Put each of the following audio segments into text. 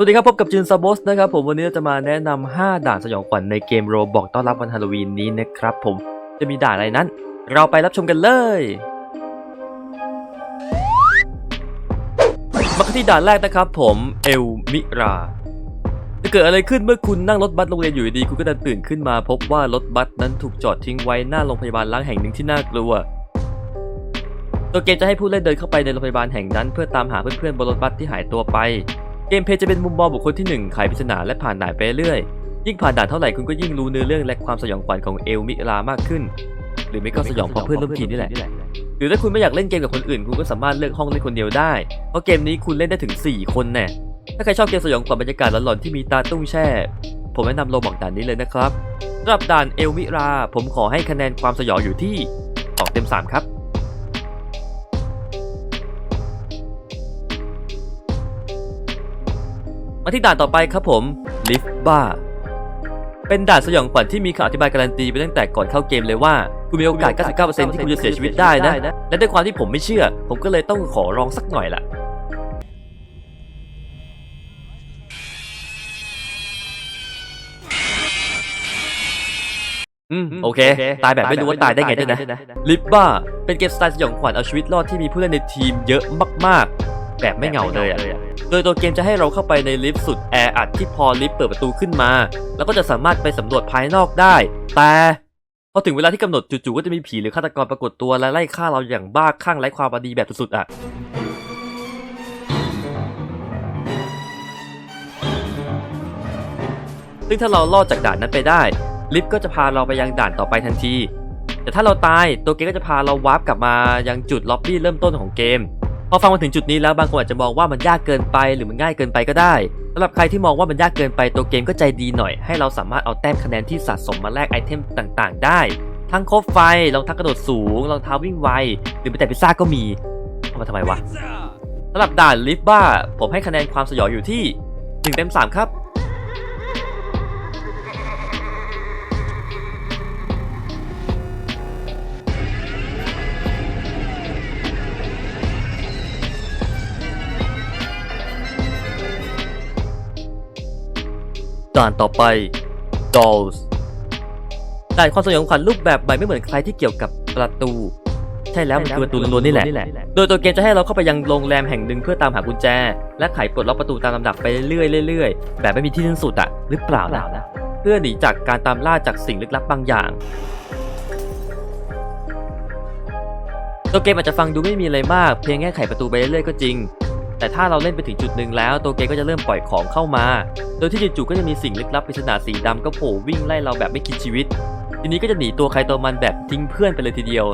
สวัสดีครับ พบกับจินซาบอสนะครับผมวันนี้จะมาแนะนำ5ด่านสยองขวัญในเกมโรบอกต้อนรับวันฮาโลวีนนี้นะครับผมจะมีด่านอะไรนั้น เราไปรับชมกันเลย มาที่ด่านแรกนะครับผมเอลมิราจะเกิดอะไรขึ้นเมื่อคุณนั่งรถบัสโรงเรียนอยู่ดีคุณก็ดันตื่นขึ้นมา พบว่ารถบัสนั้นถูกจอดทิ้งไว้หน้าโรงพยาบาลล้างแห่งหนึ่งที่น่ากลัวตัวเกมจะให้ผู้เล่นเดินเข้าไปในโรงพยาบาลแห่งนั้น เพื่อตามหาเพื่อนๆบนรถบัสที่หายตัวไป เกมเพย์จะเป็นมุมมองบุคคลที่ 1 ไขปริศนาและผ่านด่านไปเรื่อยยิ่งผ่านด่านเท่าไหร่คุณก็ยิ่งรู้เนื้อเรื่องและความสยองขวัญของเอลมิรามากขึ้น หรือไม่ก็สยองเพราะเพื่อนร่วมทีมนี่แหละ หรือถ้าคุณไม่อยากเล่นเกมกับคนอื่น คุณก็สามารถเลือกห้องเล่นคนเดียวได้ เพราะเกมนี้คุณเล่นได้ถึง 4 คนแน่ ถ้าใครชอบเกมสยองขวัญบรรยากาศหลอนๆที่มีตาตุ้งแช่ ผมแนะนำโลบอกด่านนี้เลยนะครับสำหรับด่านเอลมิรา ผมขอให้คะแนนความสยองอยู่ที่2เต็ม3ครับ มาที่ด่านต่อไปครับผมลิฟบ้าเป็นด่านสยองขวัญที่มีคำอธิบายการันตีไปตั้งแต่ก่อนเข้าเกมเลยว่า คุณมีโอกาส 99%ที่คุณจะเสียชีวิตได้นะ และด้วยความที่ผมไม่เชื่อ ผมก็เลยต้องขอลองสักหน่อยละอืมโอเค ตายแบบไม่รู้ว่าตายได้ไงด้วยนะลิฟบ้าเป็นเกมสไตล์สยองขวัญเอาชีวิตรอดที่มีผู้เล่นในทีมเยอะมากๆ แบบไม่เหงาเลยอะ โดยตัวเกมจะให้เราเข้าไปในลิฟต์สุดแออัดที่พอลิฟต์เปิดประตูขึ้นมา แล้วก็จะสามารถไปสำรวจภายนอกได้ แต่พอถึงเวลาที่กำหนดจู่ๆก็จะมีผีหรือฆาตกรปรากฏตัวและไล่ฆ่าเราอย่างบ้าคลั่งไร้ความบดีแบบสุดๆอะซึ่งถ้าเราลอดจากด่านนั้นไปได้ ลิฟต์ก็จะพาเราไปยังด่านต่อไปทันที แต่ถ้าเราตายตัวเกมก็จะพาเราวาร์ปกลับมายังจุดล็อบบี้เริ่มต้นของเกม พอฟังมาถึงจุดนี้แล้วบางคนอาจจะมองว่ามันยากเกินไปหรือมันง่ายเกินไปก็ได้สำหรับใครที่มองว่ามันยากเกินไปตัวเกมก็ใจดีหน่อย ให้เราสามารถเอาแต้มคะแนนที่สะสมมาแลกไอเทมต่างๆ ได้ ทั้งคบไฟรองเท้ากระโดดสูงรองเท้าวิ่งไว หรือแม้แต่พิซซ่าก็มีเอามาทำไมวะสำหรับด่านลิฟบ้าผมให้คะแนนความสยองอยู่ที่1เต็ม3ครับ ด่านต่อไป Dolls ด่านความสยองขวัญรูปแบบใหม่ไม่เหมือนใครที่เกี่ยวกับประตู ใช่แล้วมันคือประตูล้วนๆนี่แหละ โดยตัวเกมจะให้เราเข้าไปยังโรงแรมแห่งหนึ่งเพื่อตามหากุญแจ และไขปลดล็อกประตูตามลำดับไปเรื่อยๆเรื่อยๆแบบไม่มีที่สิ้นสุดอะหรือเปล่านะเพื่อหนีจากการตามล่าจากสิ่งลึกลับบางอย่างตัวเกมอาจจะฟังดูไม่มีอะไรมาก เพียงแค่ไขประตูไปเรื่อยๆก็จริง แต่ถ้าเราเล่นไปถึงจุดหนึ่งแล้วตัวเกมก็จะเริ่มปล่อยของเข้ามา โดยที่จู่ๆก็จะมีสิ่งลึกลับปริศนาสีดำก็โผล่วิ่งไล่เราแบบไม่คิดชีวิต ทีนี้ก็จะหนีตัวใครตัวมันแบบทิ้งเพื่อนไปเลยทีเดียว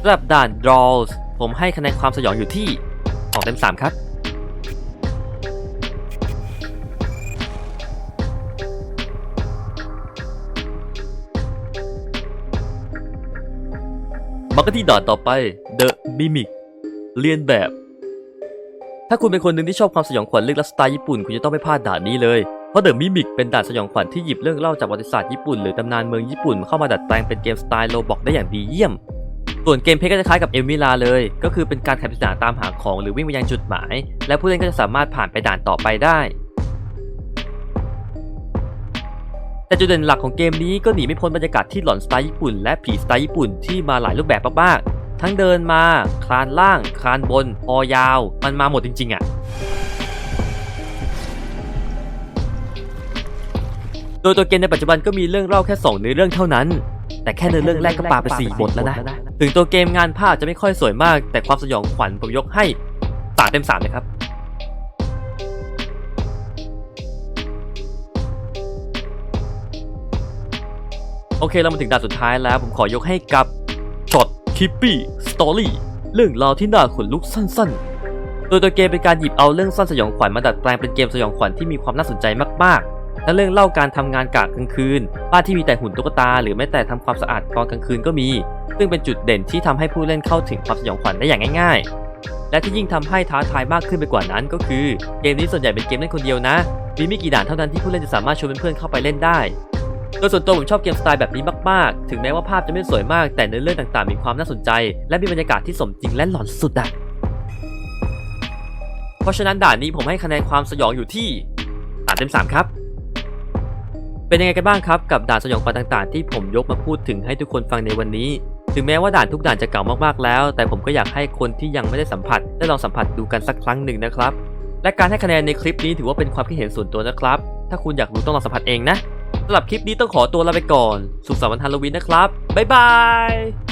สำหรับด่าน Draws ผมให้คะแนนความสยองอยู่ที่2เต็ม 3 ครับ มากันที่ด่านต่อไป The Mimic เลียนแบบ ถ้าคุณเป็นคนหนึ่งที่ชอบความสยองขวัญลึกและสไตล์ญี่ปุ่น คุณจะต้องไม่พลาดด่านนี้เลย เพราะ The Mimic เป็นด่านสยองขวัญที่หยิบเรื่องเล่าจากประวัติศาสตร์ญี่ปุ่นหรือตำนานเมืองญี่ปุ่นเข้ามาดัดแปลงเป็นเกมสไตล์โลบอกได้อย่างดีเยี่ยม ส่วนเกมเพลย์ก็จะคล้ายกับเอลมิลาเลย ก็คือเป็นการไขปริศนาตามหาของหรือวิ่งไปยังจุดหมาย และผู้เล่นก็จะสามารถผ่านไปด่านต่อไปได้ แต่จุดเด่นหลักของเกมนี้ก็หนีไม่พ้นบรรยากาศที่หลอนสไตล์ญี่ปุ่นและผีสไตล์ญี่ปุ่นที่มาหลายรูปแบบมากๆ ทั้งเดินมา คลานล่าง คลานบนคอยาว มันมาหมดจริง ๆอะ่ะโดยตัวเกมในปัจจุบันก็มีเรื่องเล่าแค่2เนื้อเรื่องเท่านั้น แต่แค่เนื้อเรื่องแรกก็ปาไป4บทแล้วนะ ถึงตัวเกมงานภาพจะไม่ค่อยสวยมาก แต่ความสยองขวัญผมยกให้สาเต็มสามเลยครับ โอเคเรามาถึงด่านสุดท้ายแล้ว ผมขอยกให้กับช็อตคิปปี้สตอรี่เรื่องราวที่น่าขนลุกสั้นๆ โดยตัวเกมเป็นการหยิบเอาเรื่องสั้นสยองขวัญมาดัดแปลงเป็นเกมสยองขวัญที่มีความน่าสนใจมากๆ และเรื่องเล่าการทำงานกะกลางคืน บ้านที่มีแต่หุ่นตุ๊กตา หรือแม้แต่ทำความสะอาดตอนกลางคืนก็มี ซึ่งเป็นจุดเด่นที่ทำให้ผู้เล่นเข้าถึงความสยองขวัญได้อย่างง่าย ๆ และที่ยิ่งทำให้ท้าทายมากขึ้นไปกว่านั้น ก็คือเกมนี้ส่วนใหญ่เป็นเกมเล่นคนเดียวนะ มีไม่กี่ด่านเท่านั้นที่ผู้เล่นจะสามารถชวนเพื่อนๆเข้าไปเล่นได้ โดยส่วนตัวผมชอบเกมสไตล์แบบนี้มากๆ ถึงแม้ว่าภาพจะไม่สวยมาก แต่เนื้อเรื่องต่างๆ มีความน่าสนใจ และมีบรรยากาศที่สมจริงและหลอนสุดอะเพราะฉะนั้นด่านนี้ผมให้คะแนนความสยองอยู่ที่สามเต็มสามครับเป็นยังไงกันบ้างครับกับด่านสยองขวัญต่างๆ ที่ผมยกมาพูดถึงให้ทุกคนฟังในวันนี้ ถึงแม้ว่าด่านทุกด่านจะเก่ามากๆแล้ว แต่ผมก็อยากให้คนที่ยังไม่ได้สัมผัสได้ลองสัมผัสดูกันสักครั้งหนึ่งนะครับ และการให้คะแนนในคลิปนี้ถือว่าเป็นความคิดเห็นส่วนตัวนะครับ ถ้าคุณอยากรู้ต้องลองสัมผัสเองนะ สำหรับคลิปนี้ต้องขอตัวลาไปก่อน สุขสันต์วันฮาโลวีนนะครับ บ๊ายบาย